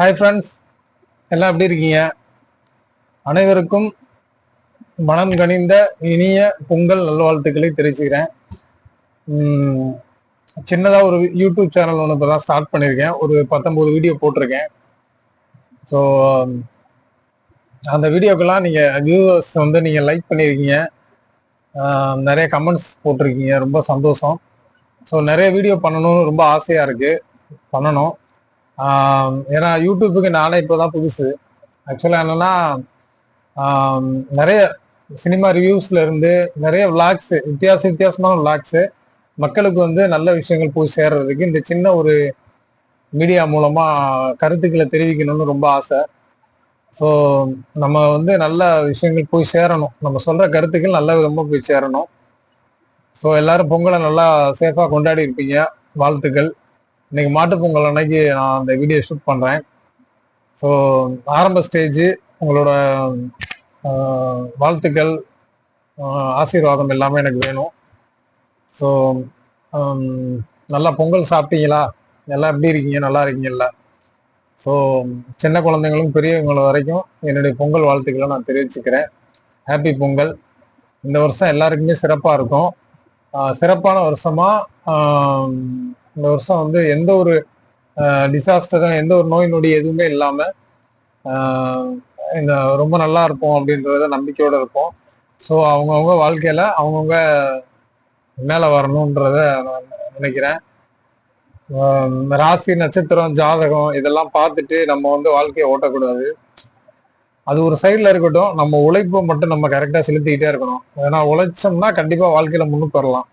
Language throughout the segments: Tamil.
ஹாய் ஃப்ரெண்ட்ஸ் எல்லாம் எப்படி இருக்கீங்க? அனைவருக்கும் மனம் கனிந்த இனிய பொங்கல் நல்வாழ்த்துக்களை தெரிவிச்சுக்கிறேன். சின்னதாக ஒரு யூடியூப் சேனல் ஒன்று இப்போ தான் ஸ்டார்ட் பண்ணியிருக்கேன். ஒரு பத்தொம்போது வீடியோ போட்டிருக்கேன். ஸோ அந்த வீடியோக்கெல்லாம் நீங்கள் வியூவர்ஸ் வந்து நீங்கள் லைக் பண்ணியிருக்கீங்க. நிறைய கமெண்ட்ஸ் போட்டிருக்கீங்க. ரொம்ப சந்தோஷம். ஸோ நிறைய வீடியோ பண்ணணும்னு ரொம்ப ஆசையாக இருக்குது பண்ணணும். ஏன்னா யூடியூப்புக்கு நானே இப்போதான் புதுசு. ஆக்சுவலாக என்னன்னா நிறைய சினிமா ரிவ்யூஸ்ல இருந்து நிறைய விளாக்ஸ் வித்தியாச வித்தியாசமான விளாக்ஸ் மக்களுக்கு வந்து நல்ல விஷயங்கள் போய் சேர்றதுக்கு இந்த சின்ன ஒரு மீடியா மூலமா கருத்துக்களை தெரிவிக்கணும்னு ரொம்ப ஆசை. ஸோ நம்ம வந்து நல்ல விஷயங்கள் போய் சேரணும். நம்ம சொல்ற கருத்துக்கள் நல்ல விதமா போய் சேரணும். ஸோ எல்லாரும் பொங்கலை நல்லா சேஃபாக கொண்டாடி இருப்பீங்க. வாழ்த்துக்கள். இன்னைக்கு மாட்டுப் பொங்கல் அன்னைக்கு நான் அந்த வீடியோ ஷூட் பண்றேன். ஸோ ஆரம்ப ஸ்டேஜ் உங்களோட வாழ்த்துக்கள் ஆசீர்வாதம் எல்லாமே எனக்கு வேணும். ஸோ நல்லா பொங்கல் சாப்பிட்டீங்களா? எல்லாம் எப்படி இருக்கீங்க? நல்லா இருக்கீங்கல்ல? ஸோ சின்ன குழந்தைங்களும் பெரியவங்களும் வரைக்கும் என்னுடைய பொங்கல் வாழ்த்துக்களை நான் தெரிவிச்சுக்கிறேன். ஹாப்பி பொங்கல். இந்த வருஷம் எல்லாருக்குமே சிறப்பாக இருக்கும். சிறப்பான வருஷமாக இந்த வருஷம் வந்து எந்த ஒரு டிசாஸ்டரும் எந்த ஒரு நோய் நொடி எதுவுமே இல்லாம இந்த ரொம்ப நல்லா இருப்போம் அப்படின்றத நம்பிக்கையோட இருப்போம். ஸோ அவங்கவுங்க வாழ்க்கையில அவங்கவுங்க மேல வரணுன்றத நான் நினைக்கிறேன். ராசி நட்சத்திரம் ஜாதகம் இதெல்லாம் பார்த்துட்டு நம்ம வந்து வாழ்க்கையை ஓட்டக்கூடாது. அது ஒரு சைடில் இருக்கட்டும் நம்ம உழைப்பை மட்டும் நம்ம கரெக்டாக செலுத்திக்கிட்டே இருக்கணும். ஏன்னா உழைச்சோம்னா கண்டிப்பாக வாழ்க்கையில் முன்னுக்கு வரலாம்.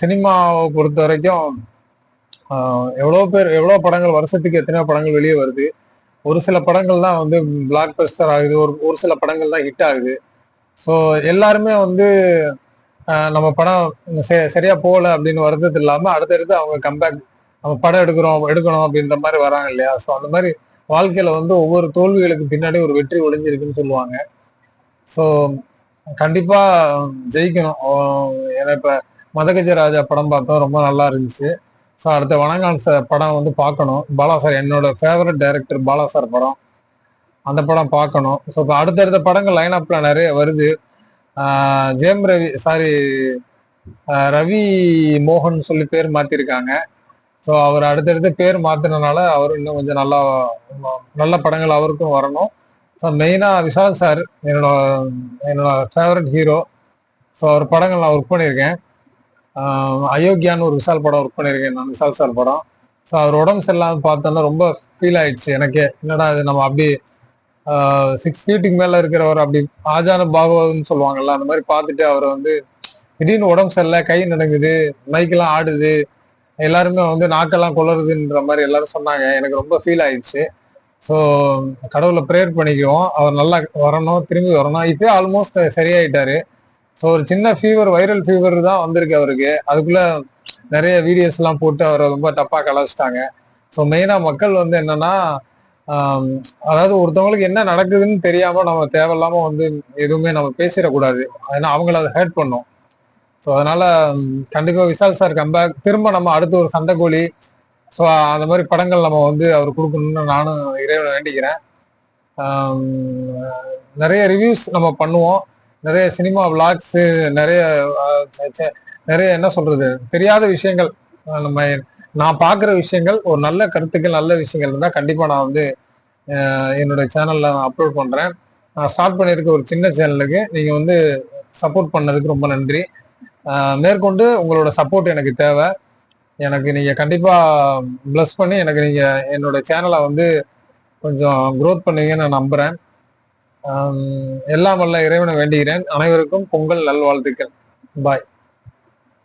சினிமாவை பொறுத்த வரைக்கும் எவ்வளோ பேர் எவ்வளோ படங்கள் வருஷத்துக்கு எத்தனையோ படங்கள் வெளியே வருது. ஒரு சில படங்கள் தான் வந்து பிளாக் பஸ்டர் ஆகுது. ஒரு ஒரு சில படங்கள் தான் ஹிட் ஆகுது. ஸோ எல்லாருமே வந்து நம்ம படம் சரியா போகல அப்படின்னு வருது இல்லாமல் அடுத்தடுத்து அவங்க கம்பேக் நம்ம படம் எடுக்கிறோம் எடுக்கணும் அப்படின்ற மாதிரி வராங்க இல்லையா? ஸோ அந்த மாதிரி வாழ்க்கையில வந்து ஒவ்வொரு தோல்விகளுக்கு பின்னாடி ஒரு வெற்றி ஒளிஞ்சிருக்குன்னு சொல்லுவாங்க. ஸோ கண்டிப்பா ஜெயிக்கணும். ஏன்னா இப்ப மதகஜ ராஜா படம் பார்த்தோம் ரொம்ப நல்லா இருந்துச்சு. ஸோ அடுத்த வணங்கான் சார் படம் வந்து பார்க்கணும். பாலா சார் என்னோட ஃபேவரட் டைரக்டர் பாலா சார் படம். அந்த படம் பார்க்கணும். ஸோ இப்போ அடுத்தடுத்த படங்கள் லைன் அப்ல நிறைய வருது. ஜேம் ஜெயம் ரவி சாரி ரவி மோகன் சொல்லி பேர் மாத்திருக்காங்க. ஸோ அவர் அடுத்தடுத்து பேர் மாத்தினனால அவரும் இன்னும் கொஞ்சம் நல்லா நல்ல படங்கள் அவருக்கும் வரணும். ஸோ மெயினாக விஷால் சார் என்னோட என்னோட ஃபேவரட் ஹீரோ ஸோ அவர் படங்கள் நான் ஒர்க் பண்ணியிருக்கேன். அயோக்கியான்னு ஒரு விஷால் படம் ஒர்க் பண்ணியிருக்கேன் நான் விஷால் சார் படம். ஸோ அவர் உடம்பு சரியில்லாமல் பார்த்தோன்னா ரொம்ப ஃபீல் ஆயிடுச்சு எனக்கே. என்னடா இது நம்ம அப்படி சிக்ஸ் ஃபீட்டுக்கு மேலே இருக்கிறவர் அப்படி ஆஜான பாகவதுன்னு சொல்லுவாங்கல்ல அந்த மாதிரி பார்த்துட்டு அவரை வந்து திடீர்னு உடம்பு சரியில்லை கை நடங்குது மைக்கெல்லாம் ஆடுது எல்லாருமே வந்து நாக்கெல்லாம் குளருதுன்ற மாதிரி எல்லாரும் சொன்னாங்க. எனக்கு ரொம்ப ஃபீல் ஆயிடுச்சு. ஸோ கடவுளை ப்ரேயர் பண்ணிக்குவோம். அவர் நல்லா வரணும் திரும்பி வரணும். இப்போ ஆல்மோஸ்ட் சரியாயிட்டாரு. ஸோ ஒரு சின்ன ஃபீவர் வைரல் ஃபீவர் தான் வந்திருக்கு அவருக்கு. அதுக்குள்ள நிறைய வீடியோஸ் எல்லாம் போட்டு அவரை ரொம்ப டப்பாக கலாச்சிட்டாங்க. ஸோ மெயினாக மக்கள் வந்து என்னன்னா அதாவது ஒருத்தவங்களுக்கு என்ன நடக்குதுன்னு தெரியாம நம்ம தேவையில்லாம வந்து எதுவுமே நம்ம பேசிடக்கூடாது. ஏன்னா அவங்கள அதை ஹேர்ட் பண்ணும். ஸோ அதனால கண்டிப்பாக கண்டிப்பா விஷால் சார் கம்பேக் திரும்ப நம்ம அடுத்து ஒரு சண்டைக்கோழி ஸோ அந்த மாதிரி படங்கள் நம்ம வந்து அவர் கொடுக்கணும்னு நானும் இறைவனை வேண்டிக்கிறேன். நிறைய ரிவ்யூஸ் நம்ம பண்ணுவோம். நிறைய சினிமா விளாக்ஸு நிறைய நிறைய என்ன சொல்றது? தெரியாத விஷயங்கள். நம்ம நான் பார்க்குற விஷயங்கள் ஒரு நல்ல கருத்துக்கள் நல்ல விஷயங்கள் இருந்தால் கண்டிப்பாக நான் வந்து என்னுடைய என்னோட சேனல்ல அப்லோட் பண்ணுறேன் நான் ஸ்டார்ட் பண்ணியிருக்க ஒரு சின்ன சேனலுக்கு நீங்கள் வந்து சப்போர்ட் பண்ணதுக்கு ரொம்ப நன்றி. மேற்கொண்டு உங்களோட சப்போர்ட் எனக்கு தேவை. எனக்கு நீங்கள் கண்டிப்பாக ப்ளஸ் பண்ணி எனக்கு நீங்கள் என்னோட சேனலை வந்து கொஞ்சம் க்ரோத் பண்ணுவீங்கன்னு நான் நம்புகிறேன் எல்லாம் வல்ல இறைவனை வேண்டுகிறேன். அனைவருக்கும் பொங்கல் நல்வாழ்த்துக்கள். பாய்